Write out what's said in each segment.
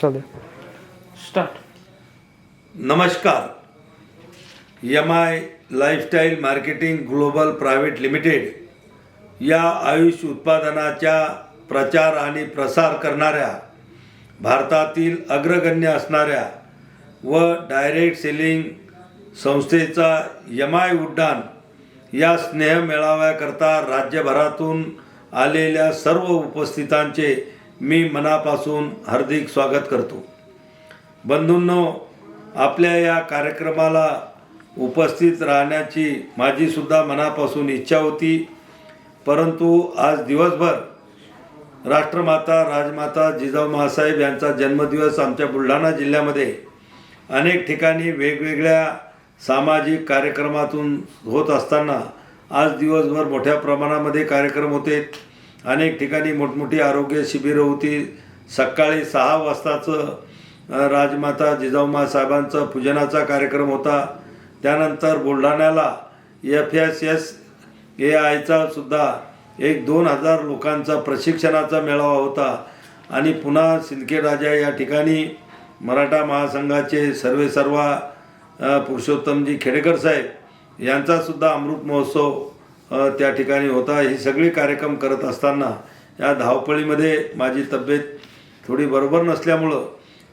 चालेल स्टार्ट नमस्कार. M I lifestyle marketing global private limited या आयुष उत्पादनाच्या प्रचार आणि प्रसार करणाऱ्या भारतातील अग्रगण्य असणाऱ्या व डायरेक्ट सेलिंग संस्थेचा एम आय उड्डाण या स्नेह मेळाव्याकरता राज्यभरातून आलेल्या सर्व उपस्थितांचे मी मनापासून हार्दिक स्वागत करतो. बंधूंनो आपल्या या कार्यक्रमाला उपस्थित राहण्याची माझीसुद्धा मनापासून इच्छा होती. परंतु आज दिवसभर राष्ट्रमाता राजमाता जिजाऊ महासाहेब यांचा जन्मदिवस आमच्या बुलढाणा जिल्ह्यामध्ये अनेक ठिकाणी वेगवेगळ्या सामाजिक कार्यक्रमातून होत असताना आज दिवसभर मोठ्या प्रमाणामध्ये कार्यक्रम होते. अनेक ठिकाणी मोठमोठी आरोग्य शिबिरं होती. सकाळी सहा वाजताचं राजमाता जिजाऊमा साहेबांचं पूजनाचा कार्यक्रम होता. त्यानंतर बुलढाण्याला एफ एस एस ए आयचा सुद्धा एक दोन हजार लोकांचा प्रशिक्षणाचा मेळावा होता. आणि पुन्हा सिंदखेड राजा या ठिकाणी मराठा महासंघाचे सर्वे सर्वा पुरुषोत्तमजी खेडेकर साहेब यांचासुद्धा अमृत महोत्सव त्या ठिकाणी होता. हे सगळे कार्यक्रम करत असताना या धावपळीमध्ये माझी तब्येत थोडी बरोबर नसल्यामुळं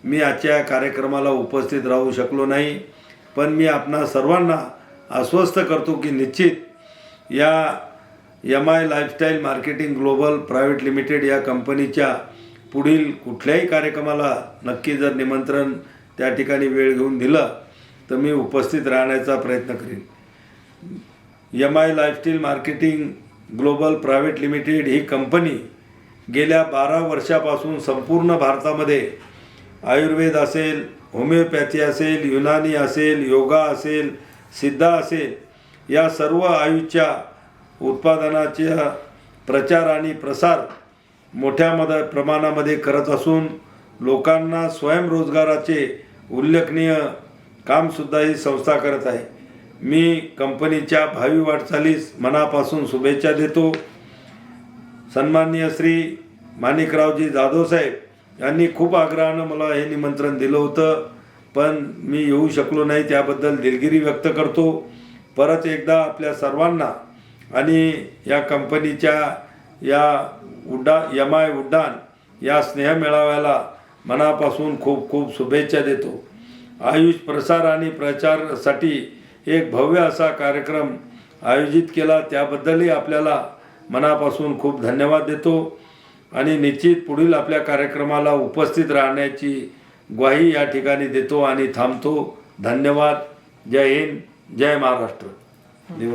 मी आजच्या या कार्यक्रमाला उपस्थित राहू शकलो नाही. पण मी आपणा सर्वांना आश्वस्त करतो की निश्चित या M I lifestyle marketing global private limited या कंपनीच्या पुढील कुठल्याही कार्यक्रमाला नक्की जर निमंत्रण त्या ठिकाणी वेळ घेऊन दिलं तर मी उपस्थित राहण्याचा प्रयत्न करीन. M I lifestyle marketing global private limited he company गेल्या बारा वर्षापासून संपूर्ण भारतामध्ये आयुर्वेद असेल होमिओपॅथी असेल युनानी असेल योगा असेल सिद्धा असेल या सर्व आयुषच्या उत्पादनाच्या प्रचार आणि प्रसार मोठ्या मद प्रमाणामध्ये करत असून लोकांना स्वयंरोजगाराचे उल्लेखनीय कामसुद्धा ही संस्था करत आहे. मी कंपनीच्या भावी वाटचालीस मनापासून शुभेच्छा देतो. सन्माननीय श्री माणिकरावजी जाधव साहेब यांनी खूप आग्रहानं मला हे निमंत्रण दिलं होतं पण मी येऊ शकलो नाही त्याबद्दल दिलगिरी व्यक्त करतो. परत एकदा आपल्या सर्वांना आणि या कंपनीच्या या उड्डा यमाय आय उड्डाण या स्नेह मेळाव्याला मनापासून खूप खूप शुभेच्छा देतो. आयुष प्रसार आणि प्रचारासाठी एक भव्य असा कार्यक्रम आयोजित केला. त्याबद्दलही आपल्याला मनापासून खूप धन्यवाद देतो. आणि निश्चित पुढील आपल्या कार्यक्रमाला उपस्थित राहण्याची ग्वाही या ठिकाणी देतो आणि थांबतो. धन्यवाद. जय हिंद. जय महाराष्ट्र.